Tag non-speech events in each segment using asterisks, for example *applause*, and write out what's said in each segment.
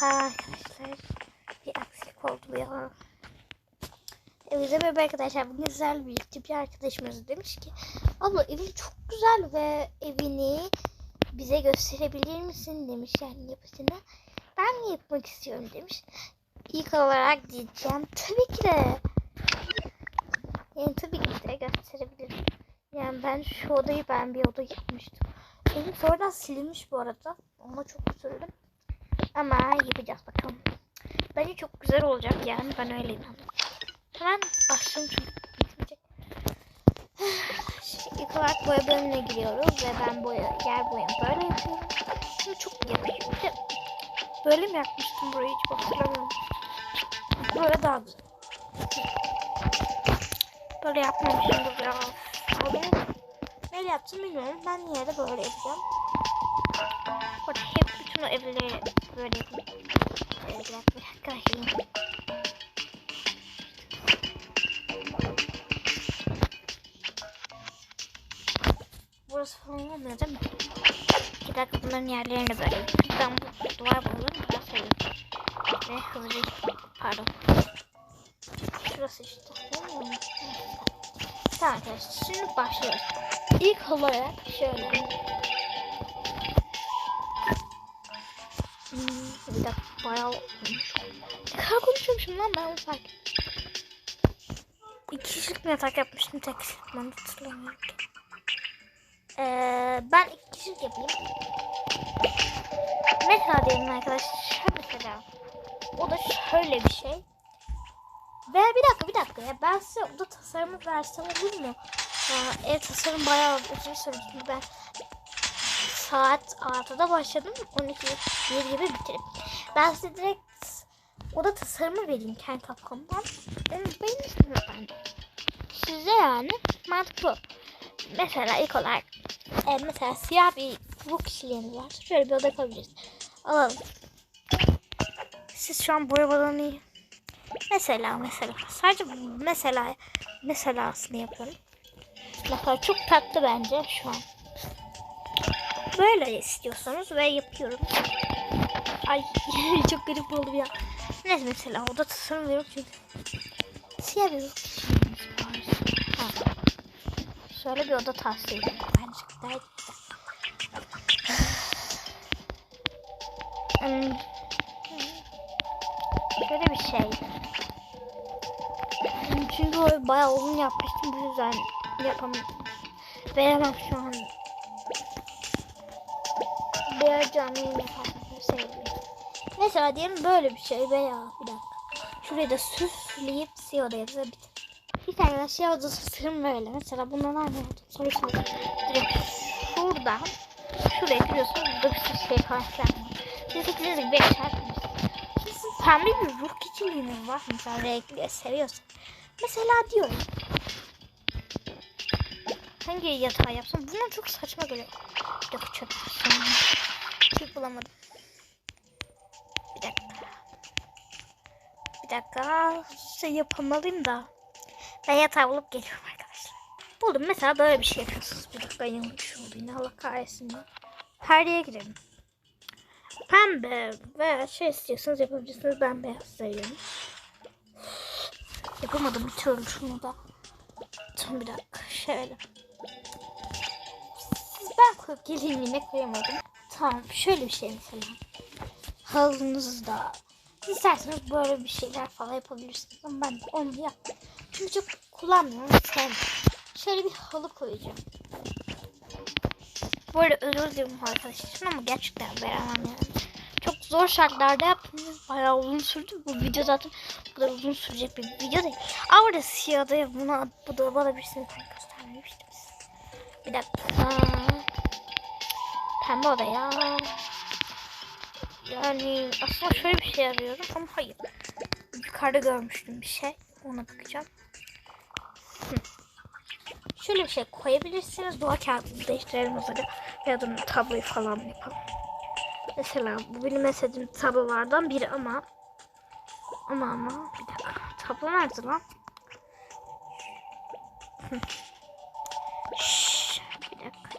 dakika arkadaşlar. Bir aksilik oldu ya. Evimize merhaba arkadaşlar. Bugün güzel birlikte bir arkadaşımız demiş ki abla evin çok güzel ve evini bize gösterebilir misin demiş yani yapısını. Ben de yapmak istiyorum demiş. İlk olarak diyeceğim tabii ki de. Yani tabii ki de gösterebilirim. Yani ben şu odayı ben bir oda yapmıştım. Evim sonradan silinmiş bu arada. Ona çok üzüldüm. Ama yapacağız bakalım. Bence çok güzel olacak yani ben öyle inanıyorum. Hemen başlayalım çünkü bitmeyecek. *sighs* Şimdi ilk olarak boya bölümüne giriyoruz ve ben boya, yer boyamı böyle yapıyorum. Şimdi çok de Böyle mi yapmıştım burayı hiç hatırlamıyorum. Böyle daha güzel. Böyle yapmamışımdır ya. Abi, Neyle yaptım bilmiyorum. Ben yine de böyle yapacağım. Burada hep bütün o evleri böyle yapayım. Ee, bir dakika, bir dakika. Şimdi. Burası falan olmuyor değil mi? Bir dakika bunların yerlerini böyle. Ben bu duvar boyalarını biraz söyleyeyim. Ve hızlıca pardon. Şurası işte. Tamam arkadaşlar şimdi başlıyoruz. İlk olarak şöyle. Dakika bayağı olmuş. Ne konuşuyormuşum lan ben onu fark. İki kişilik bir yatak yapmıştım tek kişilik ben hatırlamıyorum. Ee, ben iki kişilik yapayım. Mesela diyelim arkadaşlar mesela. O da şöyle bir şey. Ve bir dakika bir dakika ya ben size oda tasarımı versem olur mu? Ya, tasarım bayağı uzun sürdü. Ben saat 6'da başladım. 12 1 gibi bitirip. Ben size direkt oda tasarımı vereyim kendi kapkamdan. Benim benim efendim. Size yani mantıklı. Mesela ilk olarak e, mesela siyah bir bu kişiliğiniz var. Şöyle bir oda yapabiliriz. Alalım. Siz şu an boya balonu Mesela mesela sadece mesela mesela aslında yapıyorum. Mesela çok tatlı bence şu an. Böyle istiyorsanız ve yapıyorum. Ay *laughs* çok garip oldu ya. Neyse mesela oda tasarım veriyorum çünkü. Siyah bir. Şöyle bir oda tavsiye ederim. Bence gayet güzel. Hmm. Şöyle bir şey. Çünkü o bayağı uzun yapmıştım. Bu yüzden yapamam. Veremem şu an. Veya canlı yayın yaparım. Sevmiyorum. Mesela diyelim böyle bir şey veya bir dakika. Şurayı da süsleyip siyah odaya bize bitir. Bir tane de siyah odası sırım böyle. Mesela bundan aynı oldu. Soru. Direkt şuradan şuraya giriyorsunuz. Burada bir sürü şey filan. Siz 8 5 çarpmış. Sizin pembe bir ruh keçiliğiniz var. Mesela renkli seviyorsun. Mesela diyorum. Hangi yatağı yapsam? Bunlar çok saçma geliyor. Dakika çöp. Çöp bulamadım. Bir dakika. Bir dakika. Şey yapamalıyım da. Ben yatağı bulup geliyorum arkadaşlar. Buldum. Mesela böyle bir şey yapıyorsunuz. Bir dakika yanlış oldu. Yine Allah kahretsin. Perdeye girelim. Pembe ve şey istiyorsanız yapabilirsiniz. Ben beyaz seviyorum. Yapamadım türlü şunu da. Tam bir dakika şöyle. Ben koyup geleyim yine koyamadım. Tamam şöyle bir şey mesela. Halınızda. İsterseniz böyle bir şeyler falan yapabilirsiniz. Ama ben onu yap. Çünkü çok kullanmıyorum. Sevmiyorum. Şöyle bir halı koyacağım. Bu arada özür dilerim arkadaşlar ama gerçekten veremem yani. Çok zor şartlarda yaptım. Bayağı uzun sürdü. Bu video zaten bu kadar uzun sürecek bir video değil. Ama burada siyahda ya buna bu da bulabilirsiniz. Ben göstermemiştim. Bir dakika. Pembe oda ya. Yani aslında şöyle bir şey arıyorum ama hayır. Yukarıda görmüştüm bir şey. Ona bakacağım. Hı. Şöyle bir şey koyabilirsiniz. Doğa kağıdını değiştirelim mesela. Ya da tabloyu falan yapalım. Mesela bu benim en sevdiğim tablolardan biri ama ama ama bir dakika. Tablo nerede lan? Hı. Bir dakika.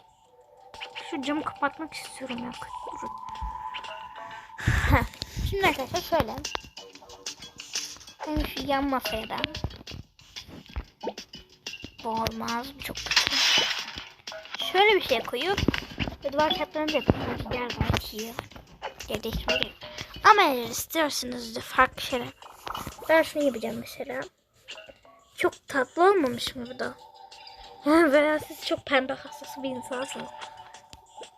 Şu camı kapatmak istiyorum ya. Durun. Şimdi arkadaşlar şöyle. Ben şu yan masaya da. Bu olmaz. Çok kötü. Şöyle bir şey koyup ve duvar kağıtlarını da yapıyorum. Yer var. Değiştirmeyi. Ama eğer istiyorsanız da farklı şeyler. Ben şunu yapacağım mesela. Çok tatlı olmamış mı bu da? *laughs* Veya siz çok pembe hastası bir insansınız.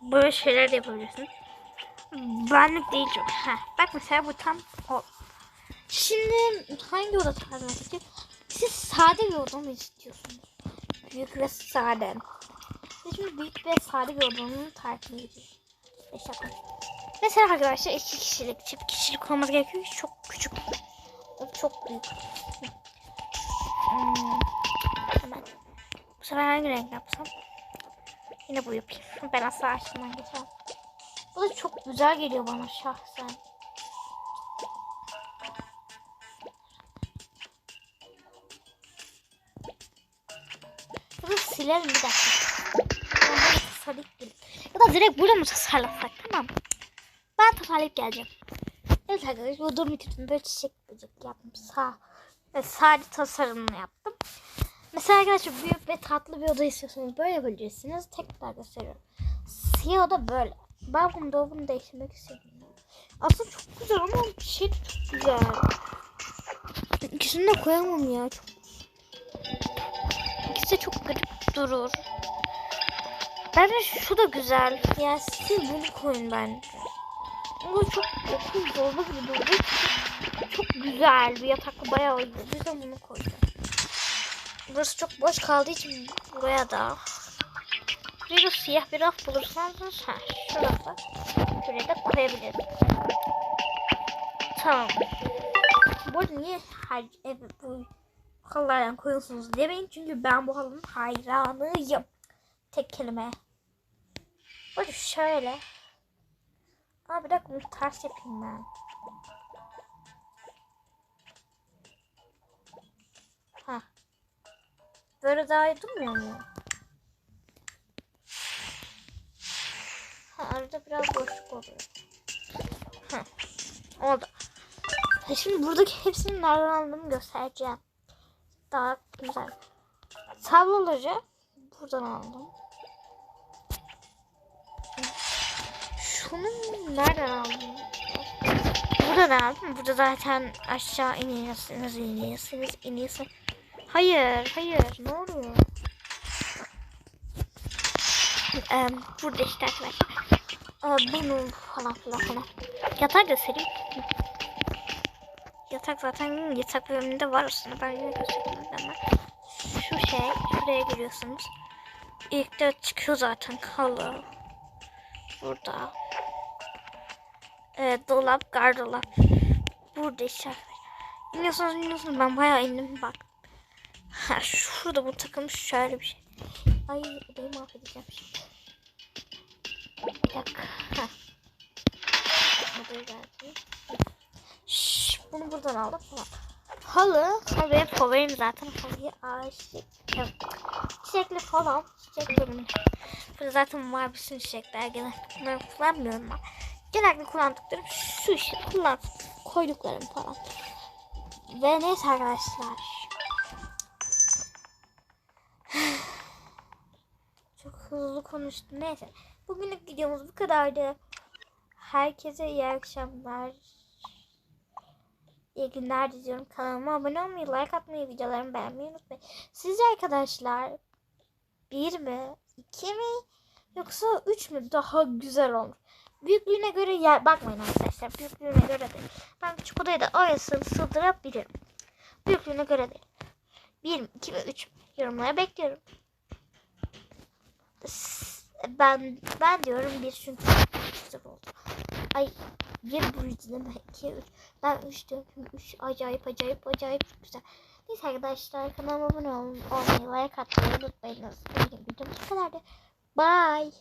Böyle şeyler de yapabilirsiniz. Benlik değil çok. Heh, bak mesela bu tam o. Şimdi hangi oda tarzına geçelim? Siz sade bir oda mı istiyorsunuz? Büyük ve sade. Biz şimdi büyük ve sade bir odanın tarifini dakika. Mesela arkadaşlar iki kişilik, çift kişilik olması gerekiyor. ki Çok küçük. O çok büyük. Hmm. Hemen. Bu sefer hangi renk yapsam? Yine bu yapayım. Ben asla açtığımdan geçemem. Bu da çok güzel geliyor bana şahsen. Bunu silerim bir dakika. Gelip. Ya da direkt burada mı tasarlasak tamam? Ben tasarlayıp geleceğim. Evet arkadaşlar bu durum bitirdim. Böyle çiçek böcek yaptım. Sağ ve sade tasarımını yaptım. Mesela arkadaşlar büyük ve tatlı bir oda istiyorsanız böyle yapabilirsiniz. Tekrar gösteriyorum. Siyah oda böyle. Ben bunu dolabını değiştirmek istedim. Aslında çok güzel ama bir şey de çok güzel. İkisini de koyamam ya. Çok... İkisi de çok garip durur. Bence şu da güzel. Ya siz bunu koyun bence. Ama çok okul zorba gibi durdu. Çok güzel bir yataklı bayağı uyuyor. Biz de bunu koyacağız. Burası çok boş kaldığı için buraya da. Buraya da siyah bir raf bulursanız ha şurası. Şuraya da koyabilirim. Tamam. Bu niye her ev bu halılardan koyuyorsunuz demeyin. Çünkü ben bu halının hayranıyım. Tek kelime. Bu şöyle. Aa bir dakika bunu ters yapayım ben. Ha. Böyle daha iyi durmuyor mu? Arada biraz boşluk oluyor. Ha. Oldu. Ha, şimdi buradaki hepsinin nereden aldığımı göstereceğim. Daha güzel. Tabloları buradan aldım. Şunu nereden aldım? Buradan aldım. Burada zaten aşağı iniyorsunuz, iniyorsunuz, iniyorsunuz. Hayır, hayır. Ne oluyor? Ee, burada işte arkadaşlar. Ee, bunu falan filan falan. Yatak göstereyim. Yatak zaten yatak bölümünde var aslında. Ben yine göstereyim hemen. Şu şey, şuraya giriyorsunuz. İlk de çıkıyor zaten halı. Burada. Ee, dolap, gardırop. Burada işte. İniyorsunuz, iniyorsunuz. Ben bayağı indim bak. Ha şurada bu takılmış şöyle bir şey. Ay odayı mahvedeceğim şimdi. Bir dakika. Şşş, bunu buradan aldım falan. Halı, halı benim favorim zaten. Halıyı aşık. Çiçekli falan. Çiçek. Burada zaten var bütün çiçekler. Genellikle bunları kullanmıyorum ben. Genellikle kullandıklarım şu işte kullan koyduklarım falan. Ve neyse arkadaşlar. *sighs* Çok hızlı konuştum. Neyse. Bugünlük videomuz bu kadardı. Herkese iyi akşamlar. İyi günler diliyorum. Kanalıma abone olmayı, like atmayı, videolarımı beğenmeyi unutmayın. Sizce arkadaşlar bir mi, iki mi yoksa üç mü daha güzel olur? Büyüklüğüne göre yer bakmayın arkadaşlar. Büyüklüğüne göre değil. Ben küçük odayı da orasını sığdırabilirim. Büyüklüğüne göre değil. Bir mi, iki mi, üç mü? Yorumlara bekliyorum. Ben ben diyorum bir çünkü güzel oldu. Ay bir bu yüzden iki üç. Ben üç diyorum üç acayip acayip acayip güzel. Neyse arkadaşlar kanalıma abone olmayı, like atmayı unutmayınız. Benim videom bu kadardı. Bye.